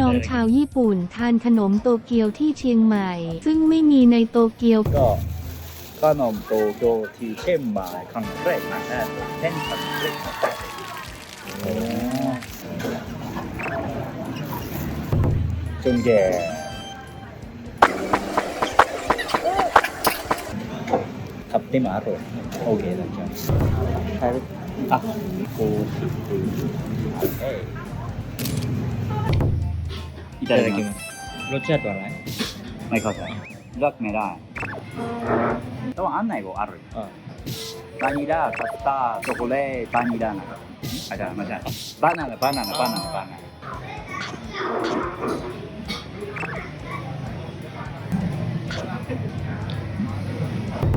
น้องชาวญี่ปุ่นทานขนมโตเกียวที่เชียงใหม่ ซึ่งไม่มีในโตเกียว ก็ขนมโตโกียวที่เชียงใหม่ครั้งแรกนะฮะเป็นครั้งแรกนะครับโอ้จงแย่ขับเต็มอร่อยโอเคนะจ๊ะใช่อะกูโอเค いただきます。ロッチアートはない？ないかさい。ブラクメライ。でも案内をある。バニラ、カスター、チョコレート、バニラなど。あ、じゃあ、まじゃバナナ、バナナ、バナナ、バナナ。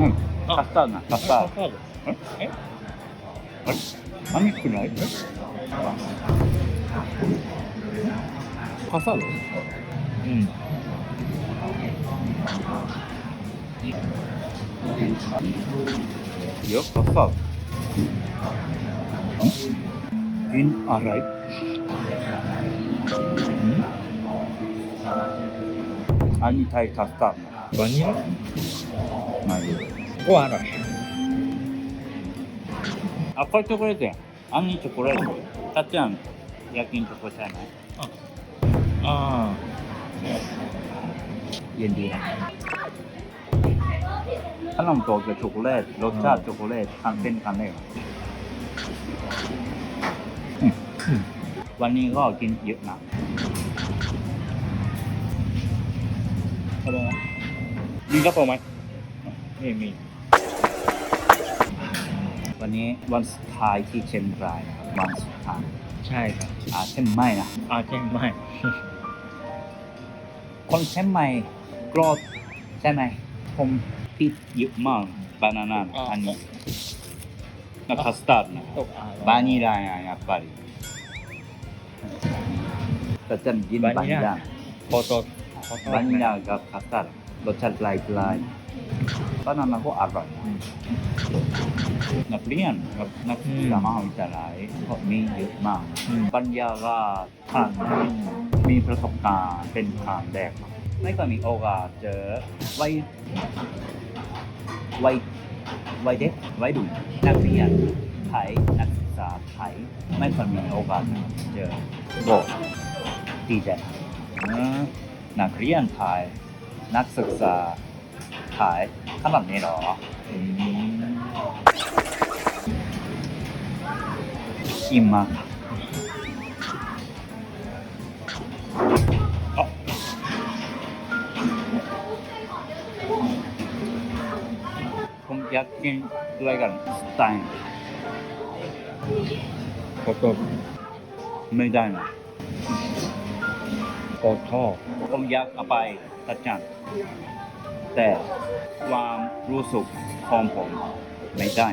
うん。カスタードな、カスタード。ードえ？あれ？寒くない？朝のうんいいよ朝 in arrive ani thai custard vanilla vanilla or arrive 赤いチョコレートやん。あんにチョコレート。たっちゃん、焼きんチョコじゃない。あ อ่าเย็นดีนะขนมโตกับช็อกโกแลตรสชาติช็อกโกแลตทางเส้นกันได้เหรออืมวันนี้ก็กินเยอะนะเขาบอกว่ามีกระเป๋าไหมไม่มี วันนี้วันสุดท้ายที่เชียงรายนะครับวันสุดท้ายใช่ครับอ่าเชียงใหม่นะอาเชียงใหม่ คนเชียงใหม่โกรธใช่ไหมผมติดเยอะมากบานาน่าอันนี้なカスタードなตกอ่า バニラややっぱりแต่จะกินบานิลา พอตกพอตก บานิลากับคัสตาร์ดรสชาติปลายปลายบานาน่าก็อร่อยนักเรียนกับนักศึกษามหาวิทยาลัยก็มีเยอะมาก อืม ปัญญาก็ท่าน มีประสบการณ์เป็นทางแรกไม่ก็มีโอกาสเจอไว้ไว้ไว้เด็กไว้ดูนักเรียนไทยนักศึกษาไทยไม่เคยมีโอกาสเจอก็ดีใจนะนักเรียนไทยนักศึกษาไทยขนาดนี้เหรออืมอิ่มมาก ผมอยากกินด้วยกันสไตล์พอตกไม่ได้นะพอทอผมอยากเอาไปตัดจานแต่ความรู้สึกของผมไม่ได้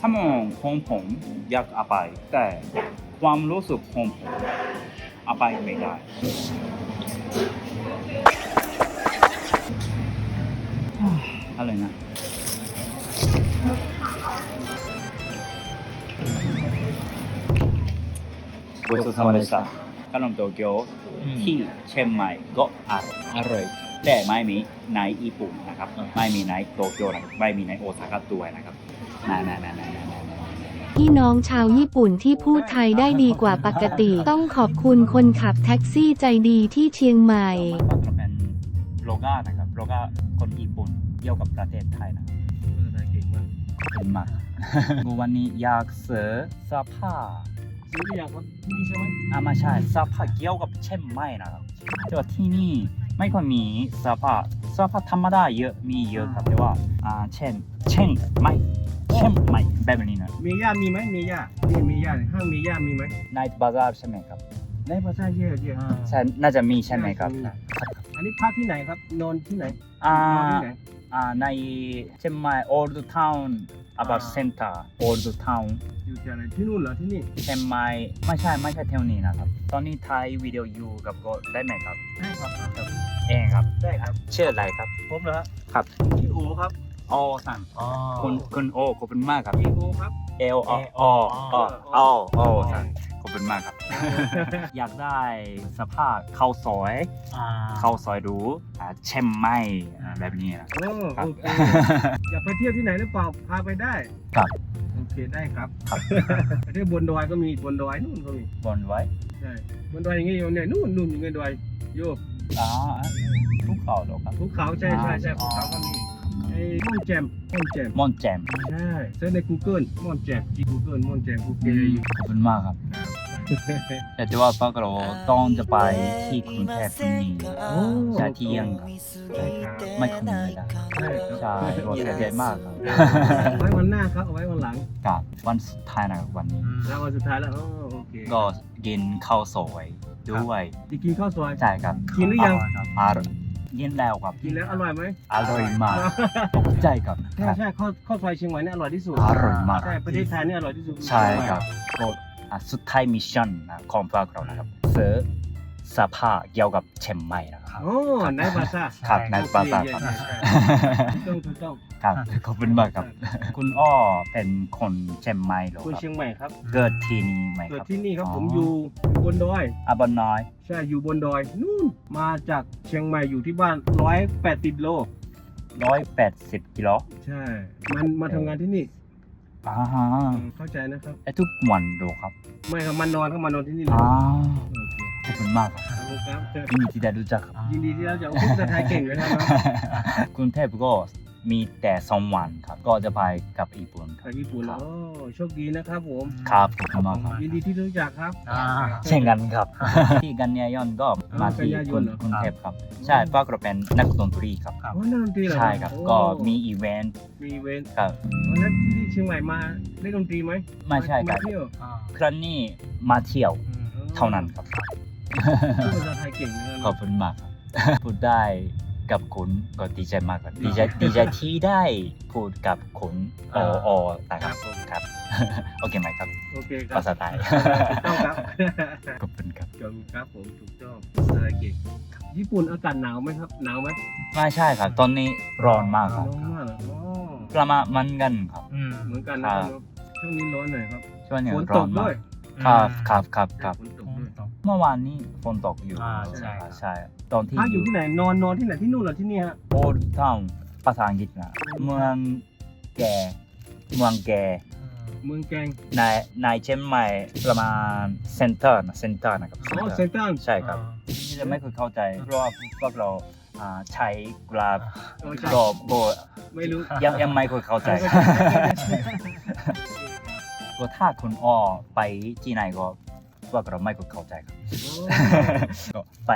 สมองของผมอยากเอาไปแต่ความรู้สึกของผมเอาไปไม่ได้ อะไรนะ ごちそうさまでした。ขนมโตเกียว อืม ที่เชียงใหม่ก็อร่อย อร่อย แต่ไม่มีในญี่ปุ่นนะครับ อ่า ไม่มีในโตเกียวนะครับไม่มีในโอซาก้าด้วยนะครับนานานานานานานา พี่น้องชาวญี่ปุ่นที่พูดไทยได้ดีกว่าปกติ ต้องขอบคุณคนขับแท็กซี่ใจดีที่เชียงใหม่ ก็จะเป็นโลก้านะครับโลก้าคนญี่ปุ่นเ กี่ยวกับประเทศไทยนะเก่งมากเก่งมาก กูวันนี้อยากเสือเสื้อผ้าซื้อหรือยังวะนี่ใช่ไหมอ่าไม่ใช่เสื้อผ้าเกี่ยวกับเชียงใหม่นะครับแต่ว่าที่นี่ไม่ค่อยมีเสื้อผ้าเสื้อผ้าธรรมดาเยอะมีเยอะครับแต่ว่าอ่าเช่น เช่นไม่เช่นไม่แบบนี้นะเมย่ามีไหมเมย่านี่เมย่าห้างเมย่ามีไหมในบาซาร์ใช่ไหมครับในภาษาเยอะเยอะใช่น่าจะมีใช่ไหมครับ อันนี้พักที่ไหนครับนอนที่ไหนอ่า นอนที่ไหนอ่าในเชียงใหม่ old town about อ่า center old town อยู่ที่ไหนที่นู่นเหรอที่นี่เชียงใหม่ไม่ใช่ไม่ใช่เท่านี้นะครับ ตอนนี้ถ่ายวิดีโออยู่กับก็ได้ไหมครับ ได้ครับเองครับได้ครับ ชื่ออะไรครับ ผมเหรอครับ พี่โอครับโอสั่งอ๋อ คุณคุณโอขอบคุณมากครับ พี่โอครับเอลออออโอสั่งข อบคุณมากครับ อยากได้สภาพข้าวซอยอ่าข้าวซอยดูอ่าเช่มไม่อ่าแบบนี้นะ โอ้ครับ โอเคอยากไปเที่ยวที่ไหนหรือเปล่าพาไปได้ครับ โอเคได้ครับไปเที่ยวบนดอยก็มีบนดอยนู่นก็มีบนไว้ใช่บนดอยอย่างเงี้ยอยู่เนี่ยนู่นนู่นอยู่ในดอยโยกอ๋อภูเขาเหรอครับ ภูเขาใช่ใช่ใช่ภูเขาก็มีไอ้ม่อนแจมม่อนแจมมอนแจมใช่เซิร์ชใน Google ม่อนแจมที่ Google ม่อนแจม Google อยู่ขอบคุณมากครับ แต่ว่าป้ากเราต้องจะไปที่กรุงเทพพรุ่งนี้โอ้ใช่ที่ยังครับใช่ครับไม่คุ้นเลยนะใช่ใช่รถเสียใจมากครับเอาไว้วันหน้าครับเอาไว้วันหลังกับวันสุดท้ายนะครับวันนี้แล้ววันสุดท้ายแล้วอ๋อโอเคก็กินข้าวสวยด้วยจะกินข้าวซอยใช่ครับกินหรือยังอร่อยกินแล้วครับกินแล้วอร่อยไหมอร่อยมากตกใจครับใช่ใช่ข้าวข้าวซอยเชียงใหม่เนี่ยอร่อยที่สุดอร่อยมากใช่ประเทศไทยเนี่ยอร่อยที่สุดใช่ครับก็อะ สุดท้ายมิชชั่นนะของพวกเรานะครับเสิร์ชสภาพเกี่ยวกับเชียงใหม่นะครับ โอ้นายบาซ่าครับในภาษาครับใช่ใช่ใช่ถูกต้องถูกต้องครับขอบคุณมากครับ คุณอ้อเป็นคนเชียงใหม่เหรอคนครับเชียงใหม่ครับ เกิดที่นี่ไหมเกิคดรับที่นี่ครับผมอยู่อยู่บนดอยอาบอนน้อย ใช่อยู่บนดอยนู่นมาจากเชียงใหม่อยู่ที่บ้านร้อยแปดสิบโลร้อยแปดสิบกิโล ใช่ มันมาทำงานที่นี่ อ่าอืมเข้าใจนะครับ ไอ้ทุกวันดูครับไม่ครับมันนอนเข้ามานอนที่นี่เลยอ่าโอเคขอบคุณมากครับขอบคุณครับยินดีที่ได้รู้จักครับยินดีที่เราจะพูดภาษาไทยเก่งเลยครับ กรุงเทพก็ มีแต่สองวันครับก็จะไปกับญี่ปุ่นคไปรับ ญี่ปุ่นครับโอ้โชคดีนะครับผมครับขอบคุณมากครับยินดีที่รู้จักครับ อ่า เช่นกันครับ ที่กันยายนก็มาที่กันยายกรุนงเหรอกรุงเทพครับ ใช่ป้าก็เป็นนักดนตรีครับ ครับอ๋อนักดนตรีเหรอใช่ครับ โอ้ก็มีอีเวนต์มีเวนต์ครับวันนั้นที่ที่เชียงใหม่มาเล่นดนตรีไหมไม่ใช่ครับ มาเที่ยวอ่าครั้งนี้มาเที่ยวอืมเท่านั้นครับ พูดภาษาไทยเก่งนะขอบคุณมากครับ พูดได้ กับคุณก็ดีใจมากครับดีใจดีใจที่ได้พูดกับคุณโอโอนะครับครับ โอเคไหมครับ โอเคครับภาษาไทยถูกต้องครับขอบคุณครับขอบคุณครับผมถูกต้องภาษาไทยเก่งญี่ปุ่นอากาศหนาวไหมครับ หนาวไหมไม่ใช่ครับ ตอนนี้ร้อนมากครับร้อนมากเหรออ๋อประมาณมันกันครับอืมเหมือนกันนะครับช่วงนี้ร้อนหน่อยครับช่วงนี้ฝนร้ตอนกมาด้วกยครับครับครับครับฝนตกด้วยเมื่อวานนี้ฝนตกอยู่อ่าใช่ใช่ ตอนที่พักออยู่ยู่ที่ไหนนอนนอนที่ไหนที่นู่นเหรอที่นี่ฮะโอลทาวน์ภาษาอังกฤษนะเมืองแกเมืองแกเมืองแกงในในเชียงใหม่ประมาณเซ็นเตอร์นะเซ็นเตอร์นะครับ อ๋อ center เซนตันใช่ครับ ที่จะไม่เคยเข้าใจเพราะว่าพวกเราอ่าใช้กราฟโอ้ใช่ก็ก็ไม่รู้ยังยังไม่เคยเข้าใจ ก็ถ้าคุณอ้อไปที่ไหนก็พวกเราไม่เคยเข้าใจครับโอ้ก็ไป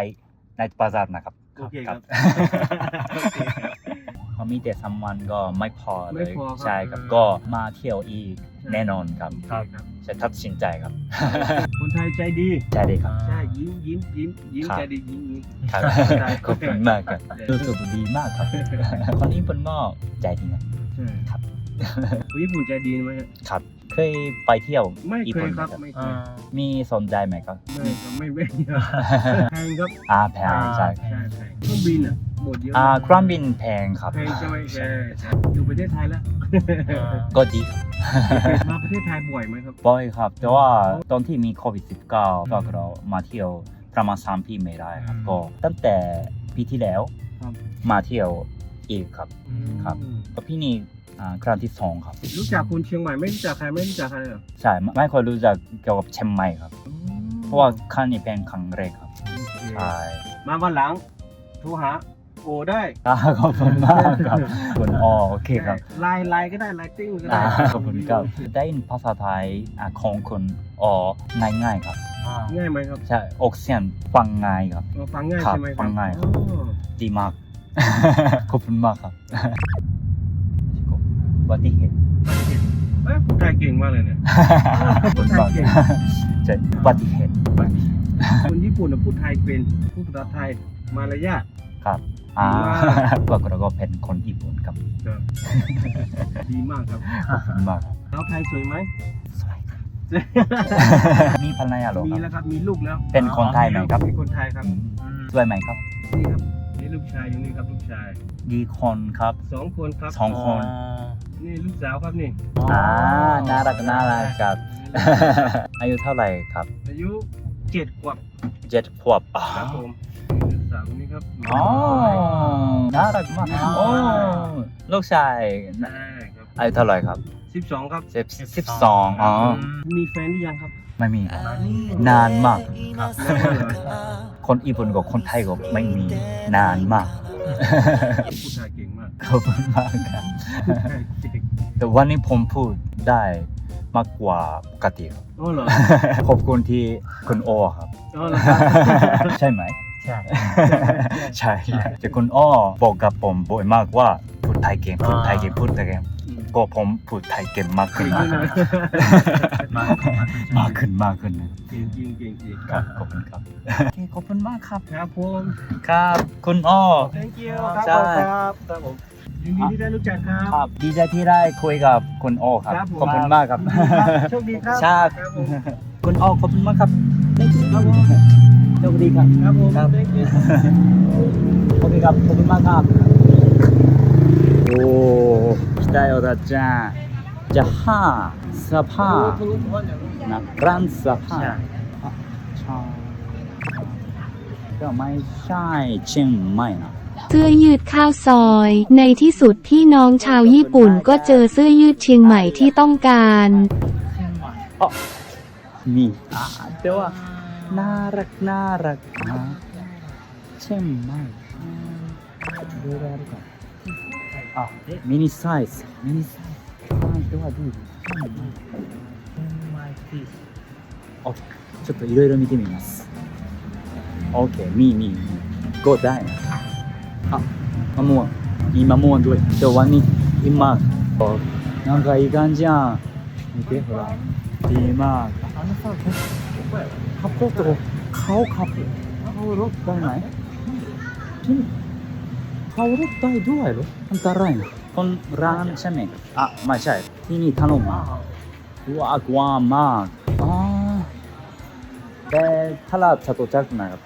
ในบาซาร์นะครับโอเคครับโอเคครับเขามีแต่สามวันก็ไม่พอเลไม่ยพอครับ ใช่ครับก็มาเที่ยวอีกแน่นอนครับครับ จะตัดสินใจครับคนไทยใจดี ใช่เลยครับ ใช่ ยิ้มยิ้มยิ้มยิ้มครับ ใจดียิ้มยิ้ม ครับใช่ขอบคุณมากครับรู้สึกดีมากครับคนนี้เป็นก็ใจดีนะ ใช่ครับ คนญี่ปุ่นใจดีไหมฮะครับเค ยไปเที่ยวไม่ญี่เคปุ่ยนไหมครับครับไม่เคอ่ายมีสนใจไหมครับ ไม่ครับไม่ไม่แพงครับอ่าแพงใช่ใช่แพงเครื่องบินอะหมดเยอะอ่าเครื่องบินแพงครับแพงใช่ไหมใช่ใช่อยู่ประเทศไทยแล้วอ่าก็ดีครับมาประเทศไทยบ่อยไหมครับ บ่อยครับ แต่ว่าตอนที่มีโควิด -19 พวกเรามาเที่ยวประมาณสามปีไม่ได้ครับ ก็ตั้งแต่ปีที่แล้วครับ มาเที่ยวอีกครับ ครับอืมก็พี่นี่ อ่าครั้งที่สองครับ รู้จักคนเชียงใหม่ไม่รู้จักใครไม่รู้จักใครเหรอใช่ไม่ไม่ค่อยรู้จักเกี่ยวกับเชียงใหม่ครับ เพราะว่าครั้งนี้เป็นครั้งแรกครับโอเคใช่มาวันหลังโทรหาโอได้อ่าขอบคุณมากครับคุณอ๋อโอเคครับ ไลน์ไลน์ก็ได้ไลน์ติ้งก็อ่าได้ขอบคุณครับได้ยินภาษาไทยอ่าของคุณอ๋อง่ายๆครับอ่าง่ายไหมครับใช่ออกเสียงฟังง่ายครับอ๋อฟังง่ายครับใช่ไหมครับฟังง่ายครับ อ๋อ ดีมาก ขอบคุณมากครับอุ บัติเหตุเอ้ยพูดไทยเก่งมากเลยเนี่ยขอบคุณมากใช่อุบัติเหตุคนญี่ปุ่นน่ะพูดไทยเป็นพูดภาษาไทยมารยาท ครับอ่าดีมากพวกเราก็เป็นคนญี่ปุ่นครับครับ ดีมากครับขอบคุณมากครับสาวไทยสวยไหม สวยครับ มีภรรยาเหรอมีคแล้รับวครับ มีลูกแล้วเป็นคนไทยไหมครับมีคนไทยครับอืมอืมสวยไหมครับ นี่ครับนี่ลูกชายอยู่นี่ครับลูกชายกี่คนครับสองคนครับสองคน นี่ลูกสาวครับนี่อ่าน่ารักน่ารักครับนี่อายุเท่าไหร่ครับ อายุเจ็ดขวบเจ็ดขวบอ๋อครับผมสาวคนนี้ครับอ๋อน่ารักมากโอ้ลูกชายใช่ครับอายุเท่าไหร่ครับสิบสองครับสิบสิบสองอ๋อมีแฟนหรือยังครับไม่มีนานมาก คนญี่ปุ่นกับคนไทยก็ไม่มีนานมากผู้ชายเก่งมาก ขอบคุณมากครับเก่งแต่วันนี้ผมพูดได้มากกว่าปกติครับอ๋อเหรอขอบคุณที่คุณโอครับอ๋อเหรอครับใช่ไหม ใช่ใช่แต่คุณอ้อบอกกับผมบ่อยมากว่าพูดไทยเก่งพูดไทยเก่งพูดไทยเก่ง ก็ผมพูดไทยเก่งมากขึ้นเก่งมากด้วยนะมากขึ้นมากขึ้นนะเก่งจริงเก่งจริงครับขอบคุณครับขอบคุณมากครับครับผมครับคุณอ้อ thank you ใช่ครับครับผมยินดีที่ได้รู้จักครับครับ ดีใจที่ได้คุยกับคุณอ้อครับครับผมขอบคุณมากครับโชคดีครับชาติครับผมคุณอ้อขอบคุณมากครับครับผมโชคดีครับครับผมครับ thank you ขอบคุณครับขอบคุณมากครับโอ้ ระจาจะห้าสภาพนะร้านสภาพก็ไม่ใช่เชียงใหม่นะเสื้อยืดข้าวซอย ในที่สุดพี่น้องชาวญี่ปุ่นก็เจอเสื้อยืดเชียงใหม่ที่ต้องการอ๋อมีอะแต่ว่าน่ารักน่ารักนะเชียงใหม่ดูแลก่อน あミニサイズ。ミニサイズファンはどういう？ちょっといろいろ見てみます。OK ケーミーミー Go down あマモン今もうどうやってワニ今なんかいい感じやん。見てほら。今あのさカップと顔カップ顔ロックだない？君 เขารถได้ด้วยเหรออันตรายนะคนร้านใช่ไหมอะไม่ใช่ที่นี่ถนนมาว้าวกว้างมากอ๋อแต่ถ้าเราจะตัวจักนะครับ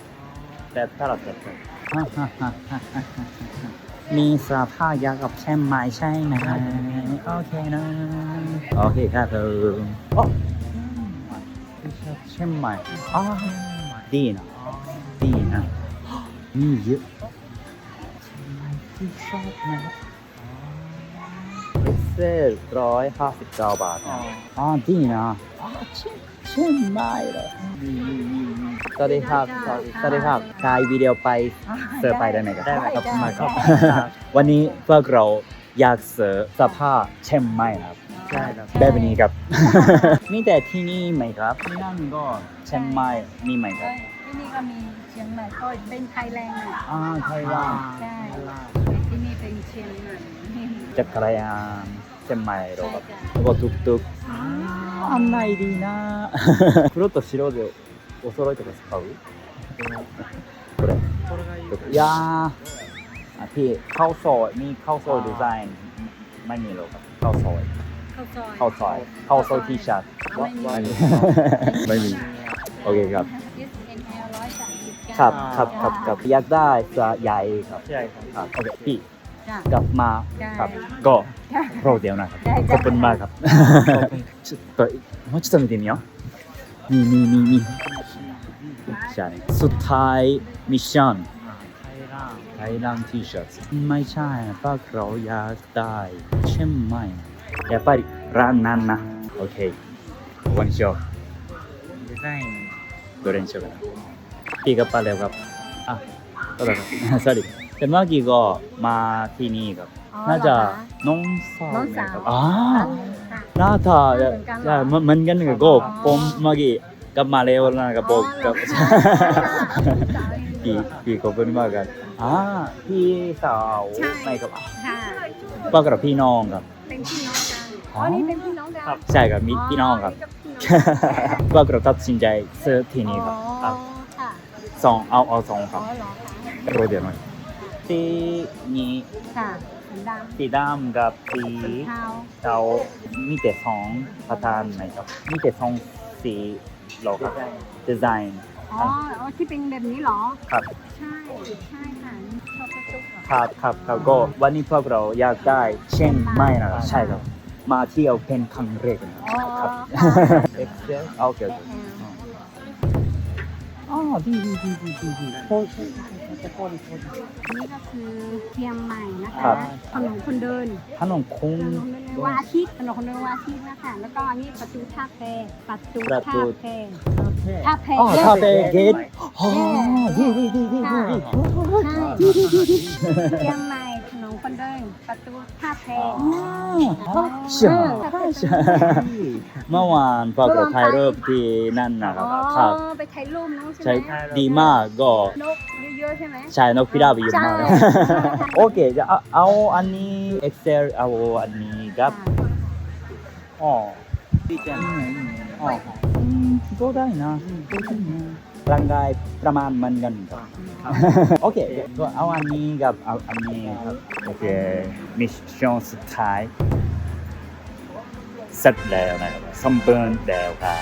แต่ถ้าเราจะตัวมีสภาพยากับเช่นไม้ใช่ไหมโอเคนะโอเคครับเออโอ้เช่นไม้อ๋อดีนะดีนะมีเยอะ ที่ชอบนะเซลร้อยห้าสิบเก้าบาทนะอ๋อดีนะอ๋อเช่นเช่นไม้เหรอสวัสดีครับสวัสดีครับถ่ายวิดีโอไปเสิร์ฟไปได้ไหมครับได้ครับขอบคุณมากครับ วันนี้พวกเราอยากเสิร์ฟสภาพเช่นไม้ครับใช่ครับแบบนี้ครับมีแต่ที่นี่ไหมครับที่นั่นก็เช่นไม้มีไหมครับที่นี่ก็มีเชียงใหม่ก็เป็นไทยแลนด์อะอ่าไทยว่าใช่ที่นี่เป็นเชียงใหม่ จักรยานเช่นไม้เรา ใช่ ครับ จ้ะ แล้วก็ตุกตุกあんないดีนะ 黒と白でお揃いとか使うこれこれがいいいやーอ่ะพี่ข้าวซอยมีข้าวซอยดีไซน์ไม่มีหรอกครับข้าวซอย ข้าวซอย ข้าวซอยข้าวซอยที่ชัด ไม่มี ไม่มีโอเคครับ SNL ร้อยสามสิบเก้า ครับครับครับครับอยากได้จะใหญ่ครับ ใช่ครับ ครับโอเคพี่ จ้ะ กลับมา ได้ ครับ ก็รอเดียวนะครับ ได้ ขอบคุณมากครับちょっともうちょっと見てみようนี่นี่นี่นี่ใช่สุดท้ายมิชชั่น ไทยร่าง ไทยรังทีเชิร์ตไม่ใช่นะพวกเราอยากได้เช่นไม่やっぱりร้านนั้นนะโอเควันนี้ชอบ ดีไซน์ どれにしようかなพี่ก็ไปแล้วครับอ่ะก็แล้วครับ sorry แต่เมื่อกี้ก็มาที่นี่ครับ อ๋อน่าจะเหรอค น้องสาวน้องสาวครับอ่าค่ะ หน้าตาเหมือนกันเหรอใช่เหมือนเหมือนกันกับก็ผมเมื่อกี้กลับมาแล้วนะครับบอกกับอ๋อเหรอคะพี่พี่ขอบคุณมากครับอ่าพี่สาวใช่ ไม่ครับค่ะพวกเราพี่น้องครับ เป็นพี่น้องกันอ๋อ๋ออนี่เป็นพี่น้องกันใช่ครับมีพี่น้องครับพวกเราตัดสินใจซื้อที่นี่ครับคอ๋รัอบค่ะสองเอาเอาสองคอ๋รัอบเหรอคะโรเดียวหน่อย สีนี้ค่ะสีดำสีดำกับสีสีเทาเทามีแต่สองประธานไหมครับมีแต่สองสีเหรอครับดีไซน์อ๋ออ๋อที่เป็นแบบนี้เหรอครับใช่ใช่ค่ะชอบกระจุกเหรอครับครับครับก็วันนี้พวกเราอยากได้เช่นไม่นะครับใช่ครับมาเที่ยวเป็นครั้งแรกนะอ๋อครับค่ะเอ็กเซลโอเคโอเคอ๋อดีดีดีดีดี ดีโอ้ยนี่ก็คือเชียงใหม่นะครัคะบถนนคนเดินถนนคงถนนคนเดินวันอาทิตย์ถนนคนเดินวันอาทิตย์นะคะแล้วก็อันนี้ประตูท่าแพประตูประตูท่าแพท่าแพอ๋อเย้คาเฟ่เกตอ๋อดีดีดีดีดีดีใช่เชียงใหม่ถนนคนเดินประตูท่าแพใช่ใช่เมื่อวานพอเราถ่ายรูปที่นั่นนะครับอ๋อครับไปถ่ายรูปน้องใช่ใช่ไหมดีมากก็นก เยอะๆใช่ไหมใช่นกพิราบเยอะมากใช่โอเคจะเอาเอาอันนี้ Excel เอาอันนี้ครับอ๋อดีจังอ๋ออืมก็ได้นะก็ได้นะร่างกายประมาณเหมันกันครับโอเคก็เอาอันนี้กับเอาอันนี้ครับโอเคมิชชั่นสุดท้ายเสร็จแล้วนะครับสมบูรณ์แล้วครับ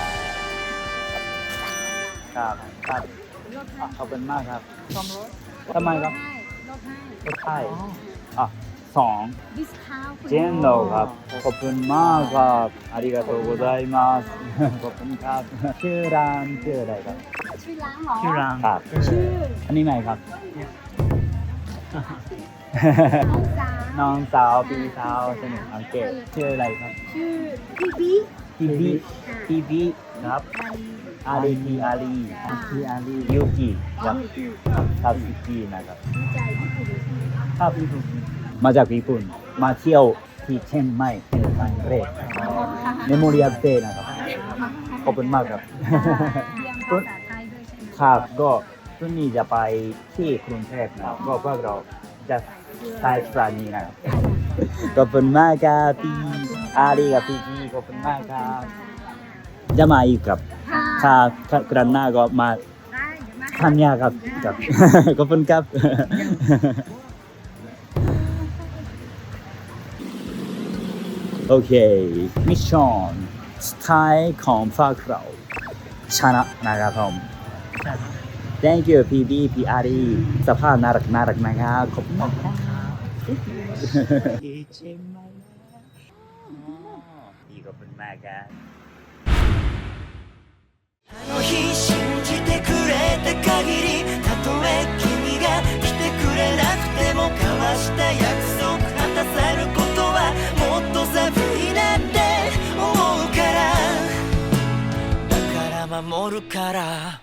ครับครับลดให้อะขอบคุณมากครับ สองรถทำไมครับลดให้ลดให้อะสองดิสคาวเจนโดครับขอบคุณมากครับอาริกาโตโกไซมัสขอบคุณครับชื่อร้านชื่ออะไรครับ ชื่อร้านหรอชื่อร้านครับชื่ออันนี้ไงครับน้องสาวพี่สาวสนิทองเกตชื่ออะไรครับ ชื่อพี่บีพี่บีพี่บีครับ อาลีทีอาลีทีอาลียูกิครับครับยูกินะครับใจญี่ปุ่นใช่ไหมครับญี่ปุ่นมาจากญี่ปุ่น มาเที่ยวที่เชียงใหม่เป็นครั้งแรกเมโมเรียลเดย์นะครับ ขอบคุณมากครับเรียนภาษาไทยด้วยใช่ไหมครับก็ช่วงนี้จะไปที่กรุงเทพนะครับก็พวกเราจะใช้สถานีนะครับขอบคุณมากครับพี่อารีกับพี่จีขอบคุณมากครับจะมาอีกครับ ค่ะ ถ้าครั้งหน้าก็มาได้เดี๋ยวมาทำยาครับครับขอบคุณครับ โอเค มิชชั่นสไตล์ของพวกเราชนะนะครับผม thank you พี่บีพี่อารีสภาพน่ารักน่ารักนะครับขอบคุณมากครับเชียงใหม่พี่ขอบคุณมากครับ あの日信じてくれた限りたとえ君が来てくれなくても交わした約束果たせることはもっと寒いなって思うから。だから守るから。